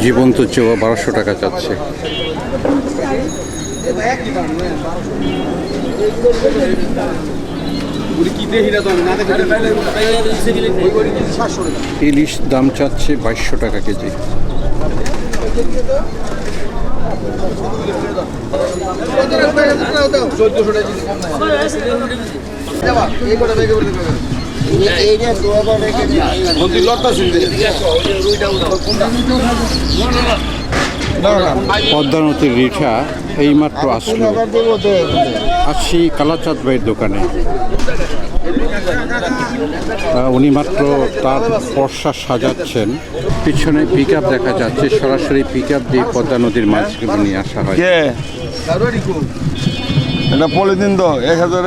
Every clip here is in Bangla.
জীবন্ত চেওয়া বারোশো টাকা চাচ্ছে। ইলিশ দাম চাচ্ছে বাইশশো টাকা কেজি। পদ্মা নদীর রিঠা এইমাত্র আসলো। আসছি কালাচাঁদ ভাইয়ের দোকানে। উনি মাত্র তার পর্সা সাজাচ্ছেন। পিছনে পিক দেখা যাচ্ছে, সরাসরি পিক আপ দিয়ে পদ্মা নদীর মাছগুলো নিয়ে আসা হয়। এটা পলিথিন তো, এক হাজার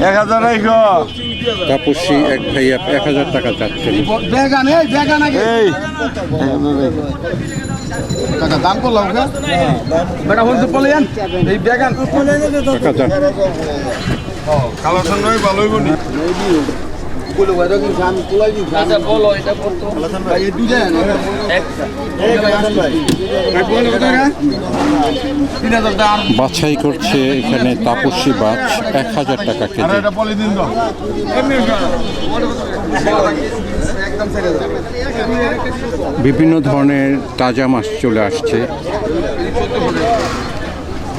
এক হাজার তাপসী এক ভাইয়া এক হাজার টাকা চাচ্ছেন এই। দাম করলাম বেটা বলতে বলে যান এই বেগান। টাকা চান কালো সন্ধ্যায় ভালোই বলি বাছাই করছে এখানে তাপসী মাছ এক হাজার টাকা আর কেজি বিভিন্ন ধরনের তাজা মাছ চলে আসছে।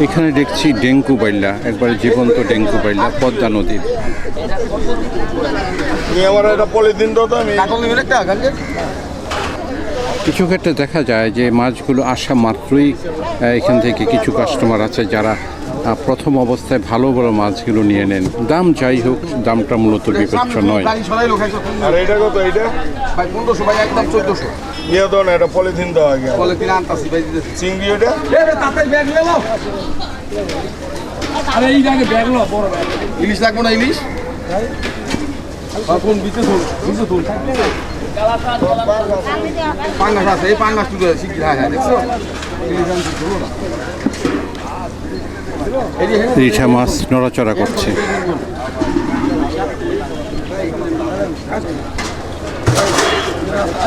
এখানে দেখছি ডেঙ্কু বাইল্লা একবারে জীবন্ত ডেঙ্কু বাইল্লা পদ্মা নদীর। কিছু ক্ষেত্রে দেখা যায় যে মাছগুলো আসা মাত্রই এখান থেকে কিছু কাস্টমার আছে যারা প্রথম অবস্থায় ভালো বড় মাছগুলো নিয়ে নেন। দাম যাই হোক দামটা মূলত বিবেচ্য নয়। গাড়ি সরাই লোক খাইছো আর এটা কত এটা ভাই 1500 ভাই একদম 1400 তো না এটা পলিথিন তো আগে বলে কিনা আনতাছি ভাই দিতেছি চিংড়ি এটা এ রে ব্যাগ লে নাও আরে এই ব্যাগে ব্যাগ লো বড় ব্যাগ ইলিশ লাগবে না ইলিশ কোন বিতে ধর বিতে ধর পাঙ্গাস আছে এই পাঙ্গাস তুলে শিখি হ্যাঁ হ্যাঁ দেখছ ইলিশ আনছি ধরো না এই যে হ্যাঁ রিঠা মাছ নড়াচড়া করছে ভাই চাবাই দিতেছি দেখে সাতাইশশো কিন সেটা কিনতে মিশা কথা কই এক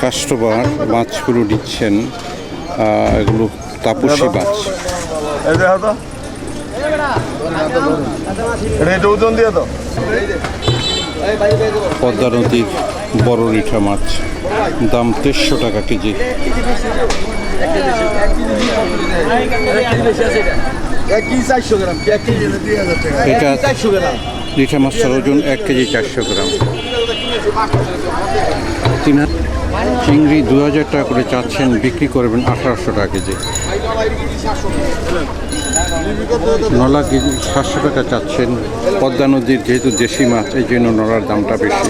কাস্টমার মাছগুলো নিচ্ছেন এগুলো তাপসী মাছ পদ্মা নদীর বড় রিঠা মাছ দাম তেরোশো টাকা কেজি। এটা রিঠা মাছের ওজন এক কেজি চারশো গ্রাম। তিন চিংড়ি দু হাজার টাকা করে চাচ্ছেন বিক্রি করবেন আঠারোশো টাকা কেজি। নলা সাতশো টাকা চাচ্ছেন। পদ্মা নদীর যেহেতু দেশি মাছ এই জন্য নলার দামটা বেশি।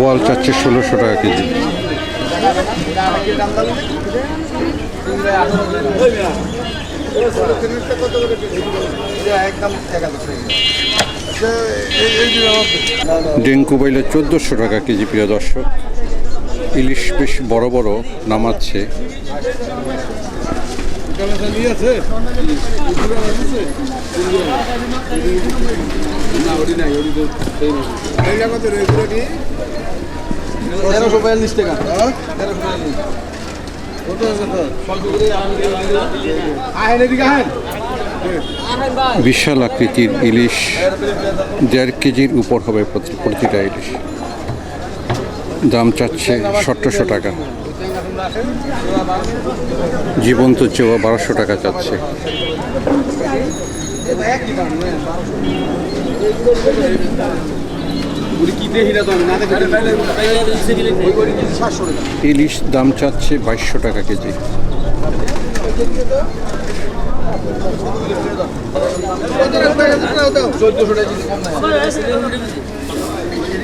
বল চাচ্ছে ষোলোশো টাকা কেজি। ডেঙ্কু বাইলে চোদ্দোশো টাকা কেজি, প্রিয় দর্শক। ইলিশ বেশ বড় বড় নামাচ্ছে। তেরোশো টাকা। তেরোশো বিশাল আকৃতির ইলিশ, দেড় কেজির উপর হবে প্রতিটা ইলিশ। দাম চাচ্ছে সতেরোশো টাকা। জীবন্ত চেওয়া বারোশো টাকা চাচ্ছে। ইলিশ দাম চাচ্ছে বাইশশো টাকা কেজি। চোদ্দশো টাকা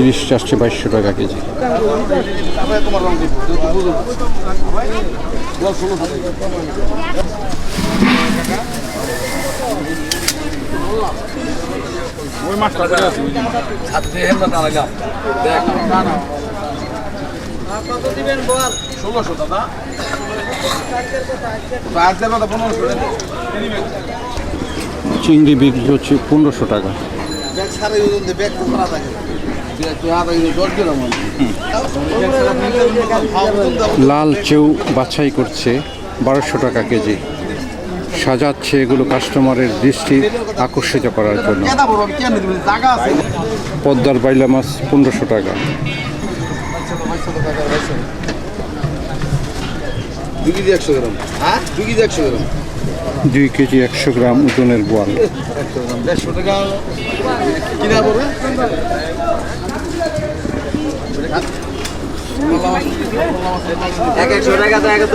ইলিশ আসছে বাইশশো টাকা কেজি। ওই মাছটা ষোলোশো দাদা আজকের কথা পনেরোশো চিংড়ি বিক্রি হচ্ছে পনেরোশো টাকা। দে লাল চেউ বাছাই করছে বারোশো টাকা কেজি। সাজাচ্ছে এগুলো কাস্টমারের দৃষ্টি আকর্ষিত করার জন্য। পদ্মার বাইলা মাছ পনেরোশো টাকা। একশো গ্রাম। হ্যাঁ? দুই কেজি একশো গ্রাম। দুই কেজি একশো গ্রাম ওজনের বোয়াল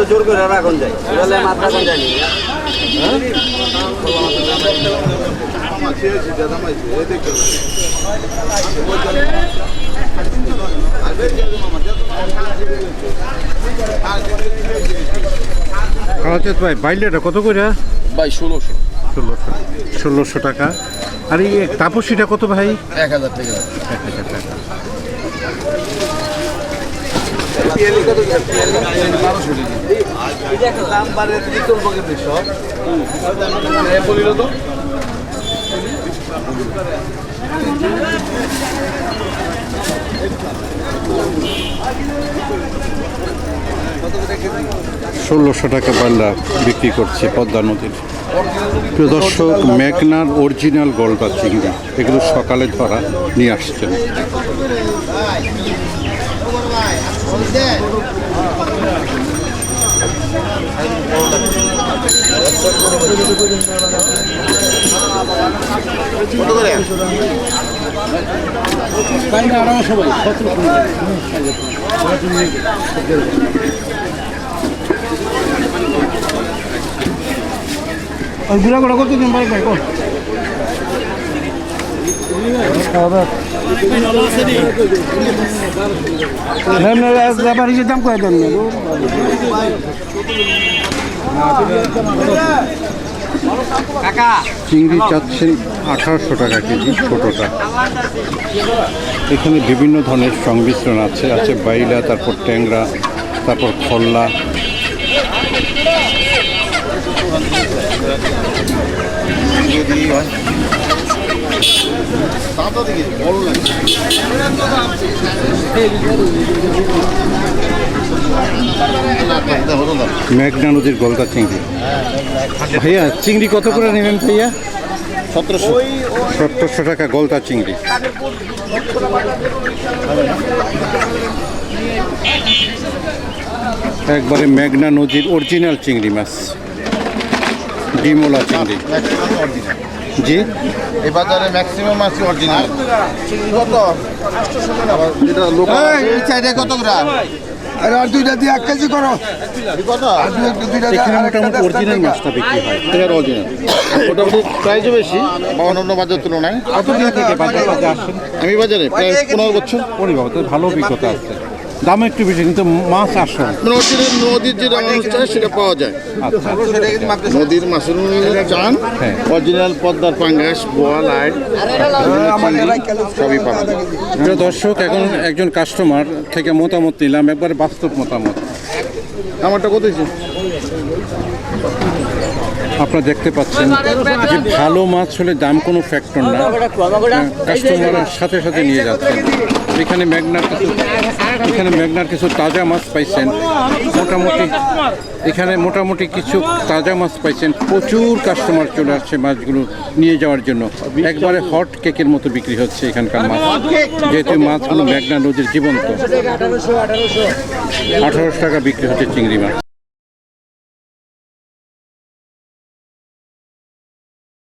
জোর করে কালাচাঁদ ভাই বাইলাটা কত করে? ভাই ষোলোশো। ষোলোশো ষোলোশো টাকা। আর এই তাপসিটা কত ভাই? এক হাজার টাকা। এক হাজার টাকা বলিল তো ষোলোশো টাকা পাল্লা বিক্রি করছে পদ্মা নদীর। প্রিয় দর্শক অরিজিনাল গলদা চিংড়ি, এগুলো সকালে ধরা নিয়ে আসছেন। আর গুড়া গুড়া করতে দিন ভাই ভাই কোন ব্যাপারী দাম করে দেন? চিংড়ি চাচ্ছেন আঠারোশো টাকা কেজি, ছোটোটা। এখানে বিভিন্ন ধরনের সংমিশ্রণ আছে। আছে বাইলা, তারপর ট্যাংরা, তারপর খল্লা। মেঘনা নদীর গলদা চিংড়ি। ভাইয়া চিংড়ি কত করে নেবেন ভাইয়া? সতেরোশো। সতেরোশো টাকা গলদা চিংড়ি। একবারে মেঘনা নদীর অরিজিনাল চিংড়ি মাছ। ডিমোলা চিংড়ি। জি? এই বাজারে ম্যাক্সিমাম আছে অরিজিনাল কত? যেটা লোকাল এই চাইটা কত গ্রাম আরে আর দুইটা দিয়ে এক কেজি করো। কত আর দুই দুইটা দিয়ে এখানে আর মোটামুটি অরিজিনাল মাছটা বিক্রি হয়। এটার অরিজিনাল মোটামুটি প্রাইজও বেশি বা অন্যান্য বাজার তুলনায়। কতদিন থেকে বাজার বাজার আসেন আমি বাজারে প্রায় পনেরো বছর। পরিবার ভালো অভিজ্ঞতা আছে। দাম একটু বেশি কিন্তু মাছ আসল মানে অরিজিনাল নদীর যে মাছ চায় সেটা পাওয়া যায়। আচ্ছা সেটা কিন্তু নদীর মাছের চান হ্যাঁ। অরিজিনাল পদ্মার পাঙ্গাস বোয়াল আয় সবই পাওয়া যায়। প্রিয় দর্শক এখন একজন কাস্টমার থেকে মতামত নিলাম একবারে বাস্তব মতামত। আমারটা কত হয়েছে? আপনারা দেখতে পাচ্ছেন যে ভালো মাছ হলে দাম কোনো ফ্যাক্টর না। কাস্টমারের সাথে সাথে নিয়ে যাচ্ছেন। এখানে মেঘনার কিছু এখানে মেঘনার কিছু তাজা মাছ পাইছেন। মোটামুটি এখানে মোটামুটি কিছু তাজা মাছ পাইছেন। প্রচুর কাস্টমার চলে আসছে মাছগুলো নিয়ে যাওয়ার জন্য। একবারে হট কেকের মতো বিক্রি হচ্ছে এখানকার মাছ। যেহেতু মাছগুলো মেঘনা নদীর জীবন্ত। আঠারোশো টাকা বিক্রি হচ্ছে চিংড়ি মাছ।